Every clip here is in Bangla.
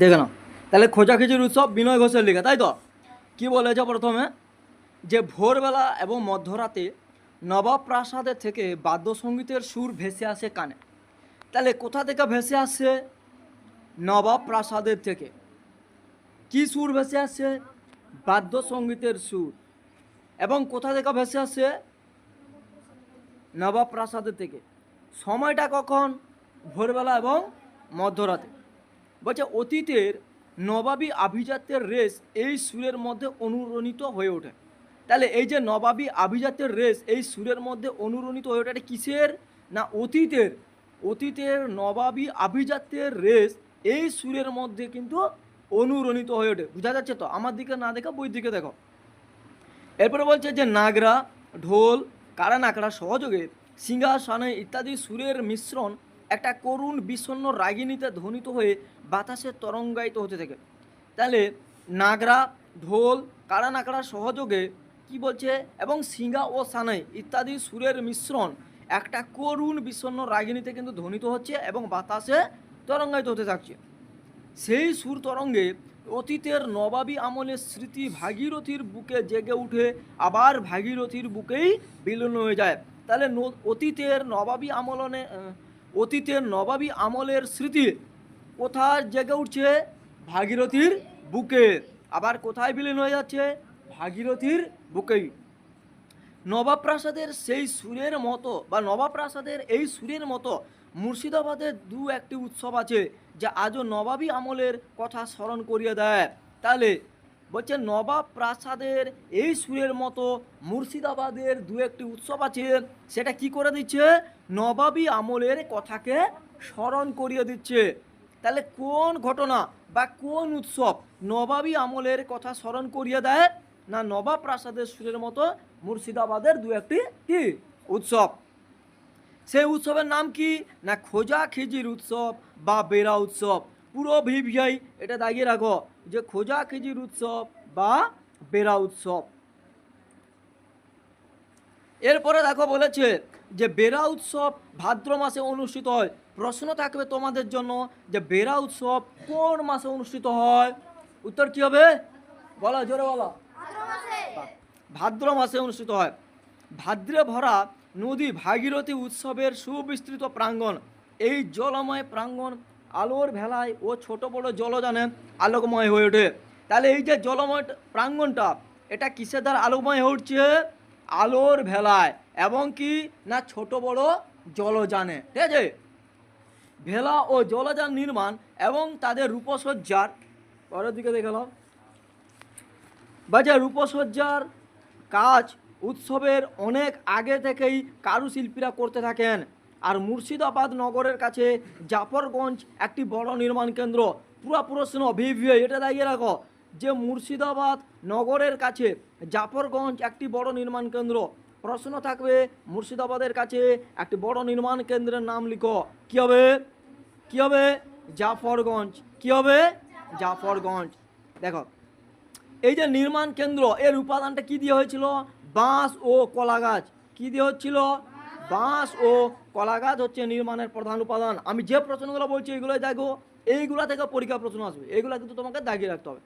দেখে নাও। তাহলে খোঁজাখুঁজির উৎসব বিনয় ঘোষের লেখা, তাই তো? কি বলেছে প্রথমে? যে ভোরবেলা এবং মধ্যরাতে নবাব প্রাসাদের থেকে বাদ্যসঙ্গীতের সুর ভেসে আসে কানে। তাহলে কোথা থেকে ভেসে আসছে নবাব প্রাসাদের থেকে। কি সুর ভেসে আসছে বাদ্যসঙ্গীতের সুর। এবং কোথা থেকে ভেসে আসছে নবাব প্রাসাদের থেকে। সময়টা কখন? ভোরবেলা এবং মধ্যরাতে। বলছে, অতীতের নবাবী আভিজাত্যের রেস এই সুরের মধ্যে অনুরণিত হয়ে ওঠে। তাহলে এই যে নবাবী আভিজাত্যের রেস এই সুরের মধ্যে অনুরণিত হয়ে ওঠে, এটা কিসের? না, অতীতের। অতীতের নবাবী আভিজাত্যের রেস এই সুরের মধ্যে কিন্তু অনুরণিত হয়ে ওঠে। বোঝা যাচ্ছে তো? আমার দিকে না দেখো বই দিকে দেখো। এরপরে বলছে যে, নাগরা, ঢোল কারা নাকড়া সহযোগে সিংহাসনে ইত্যাদি সুরের মিশ্রণ একটা করুণ, বিষণ্ণ রাগিনীতে ধ্বনিত হয়ে বাতাসে তরঙ্গায়িত হতে থাকে। তাহলে নাগরা, ঢোল কারা নাকড়া সহযোগে কি বলছে? এবং সিঙ্গা ও সানাই ইত্যাদি সুরের মিশ্রণ একটা করুণ, বিষণ্ণ রাগিনীতে কিন্তু ধ্বনিত হচ্ছে এবং বাতাসে তরঙ্গায়িত হতে থাকছে। সেই সুর তরঙ্গে অতীতের নবাবী আমলের স্মৃতি ভাগীরথীর বুকে জেগে উঠে আবার ভাগীরথীর বুকেই বিলীন হয়ে যায়। তাহলে অতীতের নবাবী আমলনে অতীতের নবাবী আমলের স্মৃতি কোথায় জেগে উঠছে? ভাগীরথীর বুকে। আবার কোথায় বিলীন হয়ে যাচ্ছে? ভাগীরথীর বুকেই নবাব প্রাসাদের সেই সুরের মতো বা নবাব প্রাসাদের এই সুরের মতো মুর্শিদাবাদের দু একটি উৎসব আছে, যা আজও নবাবী আমলের কথা স্মরণ করিয়ে দেয়। তাহলে বলছে নবাব প্রাসাদের এই সুরের মতো মুর্শিদাবাদের দু একটি উৎসব আছে, সেটা কি করে দিচ্ছে? নবাবী আমলের কথাকে স্মরণ করিয়ে দিচ্ছে। তাহলে কোন ঘটনা বা কোন উৎসব নবাবী আমলের কথা স্মরণ করিয়ে দেয় না নবাব প্রাসাদের সুরের মতো মুর্শিদাবাদের দু একটি কি উৎসব? সেই উৎসবের নাম কি? না খোঁজা খিজির উৎসব বা বেরা উৎসব। পুরো ভিভিআই এটা দাগিয়ে রাখো। যে খোজা খিজির উৎসব বা বেড়া উৎসব। এরপরে দেখো বলেছে যে বেড়া উৎসব ভাদ্র মাসে অনুষ্ঠিত হয়। প্রশ্ন থাকবে তোমাদের জন্য যে বেড়া উৎসব কোন মাসে অনুষ্ঠিত হয়? উত্তর কি হবে? বলো, জোরে বলো। ভাদ্র মাসে অনুষ্ঠিত হয়। ভাদ্রে ভরা নদী ভাগীরথী উৎসবের সুবিস্তৃত প্রাঙ্গণ। এই জলময় প্রাঙ্গণ আলোর ভেলায় ও ছোট বড় জলযানে আলোকময় হয়ে ওঠে। তাহলে এই যে জলময় প্রাঙ্গণটা এটা কিসের দ্বারা আলোকময় হয়ে উঠছে? আলোর ভেলায়, এবং কি না ছোট বড় জলযানে। ঠিক আছে? ভেলা ও জলযান নির্মাণ এবং তাদের রূপসজ্জার, পরের দিকে দেখালাম বাজার রূপসজ্জার কাজ, উৎসবের অনেক আগে থেকেই কারুশিল্পীরা করতে থাকেন। আর মুর্শিদাবাদ নগরের কাছে জাফরগঞ্জ একটি বড় নির্মাণ কেন্দ্র। পুরা প্রশ্ন ভিভিএ এটা দাঁড়িয়ে রাখো। যে মুর্শিদাবাদ নগরের কাছে জাফরগঞ্জ একটি বড় নির্মাণ কেন্দ্র, প্রশ্ন থাকবে মুর্শিদাবাদের কাছে একটি বড় নির্মাণ কেন্দ্রের নাম লিখো। কী হবে? কী হবে? জাফরগঞ্জ। কী হবে? জাফরগঞ্জ। দেখো, এই যে নির্মাণ কেন্দ্র, এর উপাদানটা কি দিয়ে হয়েছিল? বাঁশ ও কলা গাছ। কী দিয়ে হচ্ছিল? বাঁশ ও কলা গাছ হচ্ছে নির্মাণের প্রধান উপাদান। আমি যে প্রশ্নগুলো বলছি এইগুলো দেখো। এইগুলা থেকে পরীক্ষা প্রশ্ন আসবে। এইগুলো কিন্তু তোমাকে দাগিয়ে রাখতে হবে।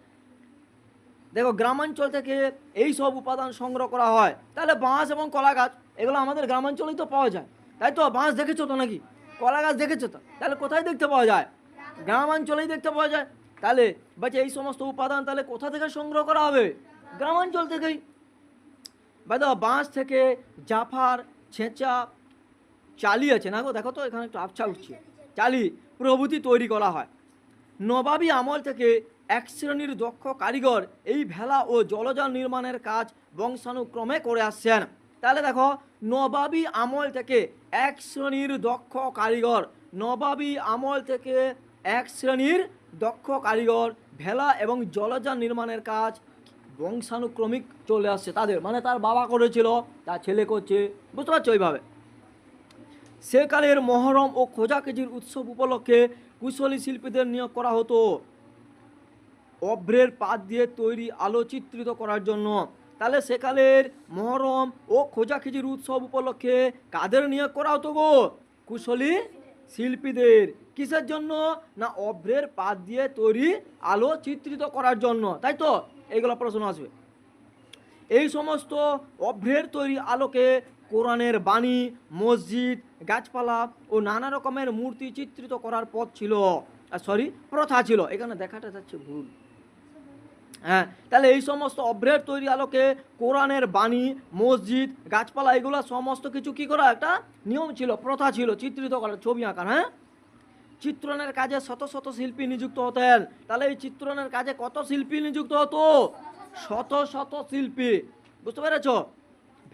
দেখো, গ্রামাঞ্চল থেকে এই সব উপাদান সংগ্রহ করা হয়। তাহলে বাঁশ এবং কলা গাছ এগুলো আমাদের গ্রামাঞ্চলেই তো পাওয়া যায়। তাই তো? বাঁশ দেখেছ তো নাকি? কলা গাছ দেখেছ তো? তাহলে কোথায় দেখতে পাওয়া যায়? গ্রামাঞ্চলেই দেখতে পাওয়া যায়। তাহলে বাচ্চা, এই সমস্ত উপাদান তাহলে কোথা থেকে সংগ্রহ করা হবে? গ্রামাঞ্চল থেকেই। বাঁশ থেকে জাফার, ছেঁচা চালি আছে না গো? দেখো তো, এখানে একটু আবছা উঠছে। চালি, প্রভৃতি তৈরি করা হয়। নবাবী আমল থেকে এক শ্রেণির দক্ষ কারিগর এই ভেলা ও জলযান নির্মাণের কাজ বংশানুক্রমে করে আসছেন। তাহলে দেখো, নবাবী আমল থেকে এক শ্রেণির দক্ষ কারিগর, নবাবী আমল থেকে এক শ্রেণির দক্ষ কারিগর, ভেলা এবং জলযান নির্মাণের কাজ বংশানুক্রমিক চলে আসছে তাদের। মানে তার বাবা করেছিল, তার ছেলে করছে, বুঝতে পারছ ওইভাবে সেকালের মহরম ও খোঁজাখুঁজির উৎসব উপলক্ষে কুশলী শিল্পীদের নিয়োগ করা হতো। অভ্রের পাত দিয়ে তৈরি আলোচিত্রিত করার জন্য। তাহলে সেকালের মহরম ও খোঁজাখুঁজির উৎসব উপলক্ষে কাদের নিয়োগ করা হতো গো? কুশলী শিল্পীদের। কিসের জন্য? না অভ্রের পাত দিয়ে তৈরি আলো চিত্রিত করার জন্য। তাই তো? এইগুলো প্রশ্ন আসবে। এই সমস্ত অভ্রের তৈরি আলোকে কোরআনের বাণী, মসজিদ, গাছপালা ও নানা রকমের মূর্তি চিত্রিত করার পথ ছিল সরি প্রথা ছিল। এখানে দেখাটা যাচ্ছে ভুল। হ্যাঁ তাহলে এই সমস্ত অভ্রের তৈরি আলোকে কোরআনের বাণী, মসজিদ, গাছপালা, এগুলো সমস্ত কিছু কি করা একটা নিয়ম ছিল, প্রথা ছিল, চিত্রিত করার, ছবি আঁকার হ্যাঁ? চিত্রণের কাজে শত শত শিল্পী নিযুক্ত হতেন। তাহলে এই চিত্রণের কাজে কত শিল্পী নিযুক্ত হতো? শত শত শিল্পী। বুঝতে পেরেছ?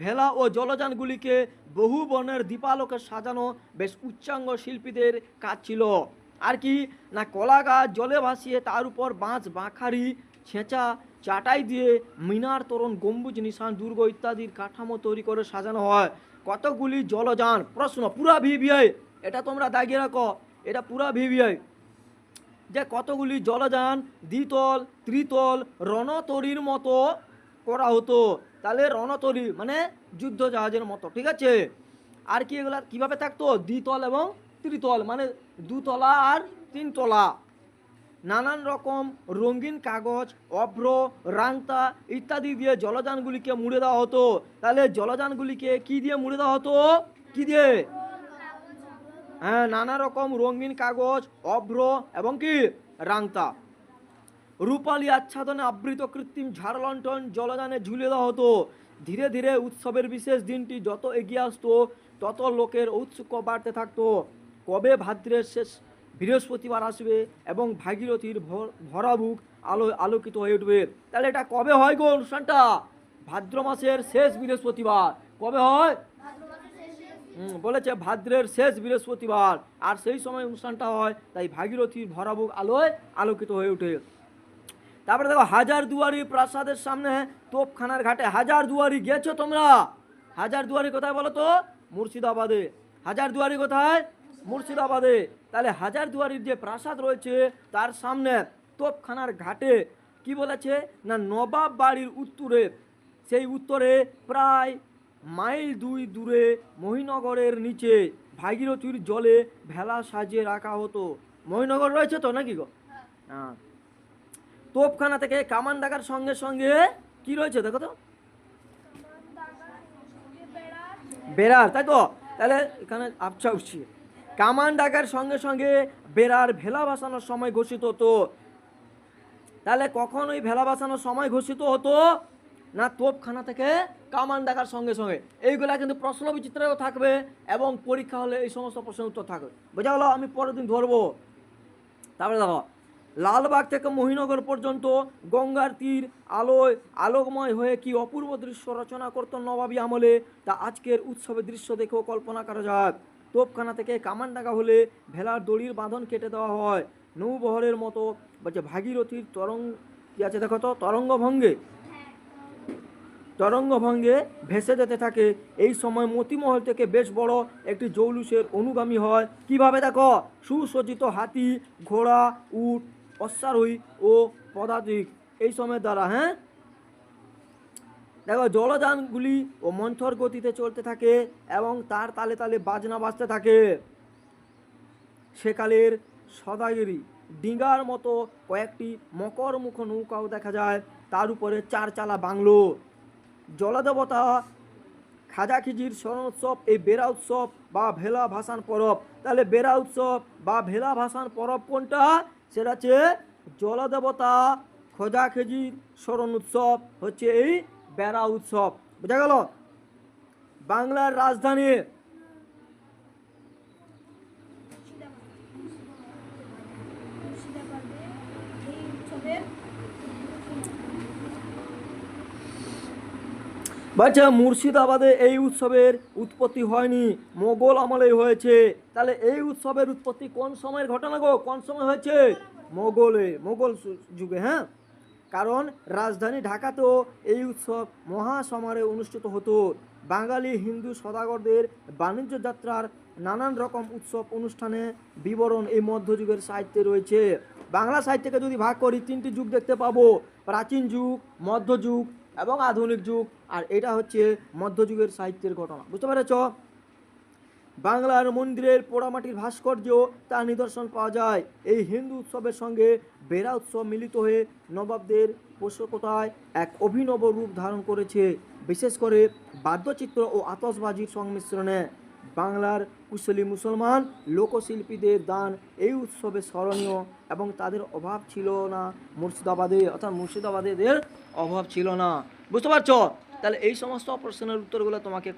ভেলা ও জলযানগুলিকে বহু বর্ণের দীপালোকে সাজানো বেশ উচ্চাঙ্গ শিল্পীদের কাজ ছিল। আর কি, না কলা গাছ জলে ভাসিয়ে তার উপর বাঁশ, বাঁখারি, ছেঁচা, চাটাই দিয়ে মিনার তোরণ গম্বুজ, নিশান, দুর্গ ইত্যাদির কাঠামো তৈরি করে সাজানো হয়। কতগুলি জলযান, প্রশ্ন, পুরা ভিভিআই এটা তোমরা দাগিয়ে রাখো, এটা পুরা ভিভিআই যে কতগুলি জলযান দ্বিতল, ত্রিতল, রণতরীর মতো করা হতো। তাহলে রণতরী মানে যুদ্ধ জাহাজের মতো, ঠিক আছে? আর কি এগুলা কীভাবে থাকতো? দ্বিতল এবং ত্রিতল মানে দুতলা আর তিনতলা। নানান রকম রঙিন কাগজ, অভ্র রাংতা ইত্যাদি দিয়ে জলযানগুলিকে মুড়ে দেওয়া হতো। তাহলে জলযানগুলিকে কি দিয়ে মুড়ে দেওয়া হতো? কি দিয়ে? হ্যাঁ নানা রকম রঙিন কাগজ, অভ্র এবং কি? রাংতা রূপালী আচ্ছাদনে আবৃত কৃত্রিম ঝাড়লন্টন জলযানে ঝুলে দেওয়া হতো। ধীরে ধীরে উৎসবের বিশেষ দিনটি যত এগিয়ে আসতো, তত লোকের ঔৎসুক্য বাড়তে থাকতো। কবে ভাদ্রের শেষ বৃহস্পতিবার আসবে এবং ভাগীরথীর ভর- ভরা বুক আলো, আলোকিত হয়ে উঠবে? তাহলে এটা কবে হয় গো অনুষ্ঠানটা? ভাদ্র মাসের শেষ বৃহস্পতিবার। কবে হয়? বলেছে ভাদ্রের শেষ বৃহস্পতিবার। আর সেই সময় অনুষ্ঠানটা হয়, তাই ভাগীরথীর ভরাবুক আলোয় আলোকিত হয়ে ওঠে। তারপরে দেখো হাজার দুয়ারি প্রাসাদের সামনে তোপখানার ঘাটে হাজার দুয়ারি গেছো তোমরা? হাজার দুয়ারি কোথায় বলো তো? মুর্শিদাবাদে। হাজার দুয়ারি কোথায়? মুর্শিদাবাদে। তাহলে হাজার দুয়ারির যে প্রাসাদ রয়েছে তার সামনে তোপখানার ঘাটে কি বলেছে? না নবাব বাড়ির উত্তরে। সেই উত্তরে প্রায় মাইল দুই দূরে মহিনগরের নিচে ভাগীরথীর জলে ভেলা সাজিয়ে রাখা হতো। মহিনগর রয়েছে তো নাকি গো? হ্যাঁ। তোপখানা থেকে কামান ডাকার সঙ্গে সঙ্গে কি রয়েছে দেখো তো? বেড়ার তাই তো? তাহলে এখানে আবছা উঠছি। কামান ডাকার সঙ্গে সঙ্গে বেড়ার ভেলা ভাসানোর সময় ঘোষিত হতো। তাহলে কখন ওই ভেলা বাসানোর সময় ঘোষিত হতো? না তোপখানা থেকে কামান ডাকার সঙ্গে সঙ্গে। এইগুলা কিন্তু প্রশ্ন বিচিত্রও থাকবে এবং পরীক্ষা হলে এই সমস্ত প্রশ্নের উত্তর থাকবে। বোঝা গেলো? আমি পরের দিন ধরবো। তারপরে দেখো লালবাগ থেকে মহিনগর পর্যন্ত গঙ্গার তীর, আলোয় আলোকময় হয়ে কি অপূর্ব দৃশ্য রচনা করতো নবাবী আমলে, তা আজকের উৎসবের দৃশ্য দেখেও কল্পনা করা যাক। তোপখানা থেকে কামান ডাকা হলে ভেলার দড়ির বাঁধন কেটে দেওয়া হয়। নৌবহরের মতো বলছে ভাগীরথীর তরঙ্গ কি আছে দেখো তো? তরঙ্গভঙ্গে। তরঙ্গভঙ্গে ভেসে যেতে থাকে। এই সময় মতিমহল থেকে বেশ বড় একটি জৌলুসের অনুগামী হয়। কীভাবে দেখো? সুসজ্জিত হাতি, ঘোড়া, উট অশ্বারোহী ও পদাতিক। এই সময়ের দ্বারা হ্যাঁ? দেখো, জলযানগুলি ও মন্থর গতিতে চলতে থাকে এবং তার তালে তালে বাজনা বাজতে থাকে। সেকালের সদাগিরি, ডিঙ্গার মতো কয়েকটি মকরমুখ নৌকাও দেখা যায়। তার উপরে চার চালা বাংলো। জলদেবতা খাজাখিজির স্মরণ উৎসব এই বেড়া উৎসব বা ভেলা ভাসান পরব। তাহলে বেড়া উৎসব বা ভেলা ভাসান পরব কোনটা? সেটা হচ্ছে জলদেবতা খোঁজাখেজির স্মরণ উৎসব হচ্ছে এই বেড়া উৎসব। বোঝা গেল? বাংলার রাজধানী মুর্শিদাবাদে এই উৎসবের বলছে মুর্শিদাবাদে এই উৎসবের উৎপত্তি হয়নি, মোগল আমলেই হয়েছে। তাহলে এই উৎসবের উৎপত্তি কোন সময়ের ঘটনা গো? কোন সময় হয়েছে? মোগলে, মোগল যুগে হ্যাঁ? কারণ রাজধানী ঢাকাতেও এই উৎসব মহাসমারে অনুষ্ঠিত হতো। বাঙালি হিন্দু সদাগরদের বাণিজ্য যাত্রার নানান রকম উৎসব অনুষ্ঠানে বিবরণ এই মধ্যযুগের সাহিত্যে রয়েছে। বাংলা সাহিত্যকে যদি ভাগ করি, তিনটি যুগ দেখতে পাবো। প্রাচীন যুগ, মধ্যযুগ এবং আধুনিক যুগ। আর এটা হচ্ছে মধ্যযুগের সাহিত্যের ঘটনা। বুঝতে পেরেছ? বাংলার মন্দিরের পোড়ামাটির ভাস্কর্য তার নিদর্শন পাওয়া যায়। এই হিন্দু উৎসবের সঙ্গে বেড়া উৎসব মিলিত হয়ে নবাবদের পোষকতায় এক অভিনব রূপ ধারণ করেছে। বিশেষ করে বাদ্যচিত্র ও আতসবাজির সংমিশ্রণে বাংলার কুশলী মুসলমান লোকশিল্পীদের দান এই উৎসবে স্মরণীয় এবং তাদের অভাব ছিল না। মুর্শিদাবাদে, অর্থাৎ মুর্শিদাবাদেদের অভাব ছিল না। বুঝতে পারছ? তাহলে এই সমস্ত প্রশ্নের উত্তরগুলো তোমাকে